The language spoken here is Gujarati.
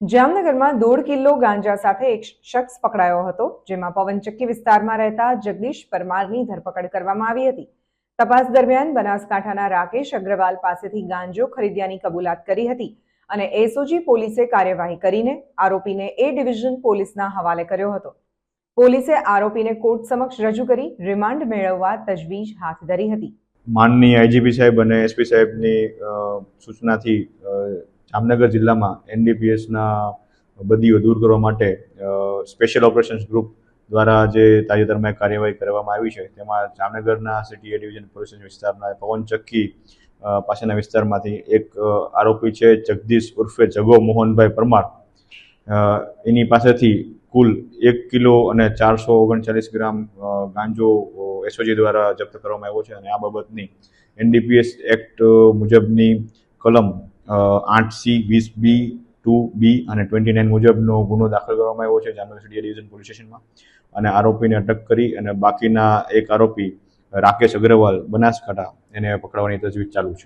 જામનગરમાં દોઢ કિલો ગાંજા સાથે એક શખ્સ પકડાયો હતો, જેમાં પવનચક્કી વિસ્તારમાં રહેતા જગદીશ પરમારની ધરપકડ કરવામાં આવી હતી. તપાસ દરમિયાન બનાસકાંઠાના રાકેશ અગ્રવાલ પાસેથી ગાંજો ખરીદ્યાની કબૂલાત કરી હતી અને એસઓજી પોલીસે કાર્યવાહી કરીને આરોપીને એ ડિવિઝન પોલીસના હવાલે કર્યો હતો. પોલીસે આરોપીને કોર્ટ સમક્ષ રજૂ કરી રિમાન્ડ મેળવવા તજવીજ હાથ ધરી હતી. માનની આઈજીપી સાહેબ અને એસપી સાહેબની સૂચનાથી જામનગર જિલ્લામાં એનડીપીએસના બદીઓ દૂર કરવા માટે સ્પેશિયલ ઓપરેશન્સ ગ્રુપ દ્વારા જે તાજેતરમાં કાર્યવાહી કરવામાં આવી છે, તેમાં જામનગરના સિટી એ ડિવિઝન પોલીસ વિસ્તારના પવન ચક્કી પાસેના વિસ્તારમાંથી એક આરોપી છે જગદીશ ઉર્ફે જગો મોહનભાઈ પરમાર. એની પાસેથી કુલ એક કિલો અને ચારસો ઓગણચાલીસ ગ્રામ ગાંજો એસઓજી દ્વારા જપ્ત કરવામાં આવ્યો છે અને આ બાબતની એનડીપીએસ એક્ટ મુજબની કલમ આઠ સી વીસ બી ટુ બી અને ટ્વેન્ટી નાઇન મુજબનો ગુનો દાખલ કરવામાં આવ્યો છે જામનગર સિટી ડિવિઝન પોલીસ સ્ટેશનમાં. અને આરોપીને અટક કરી અને બાકીના એક આરોપી રાકેશ અગ્રવાલ બનાસકાંઠા એને પકડવાની તજવીજ ચાલુ છે.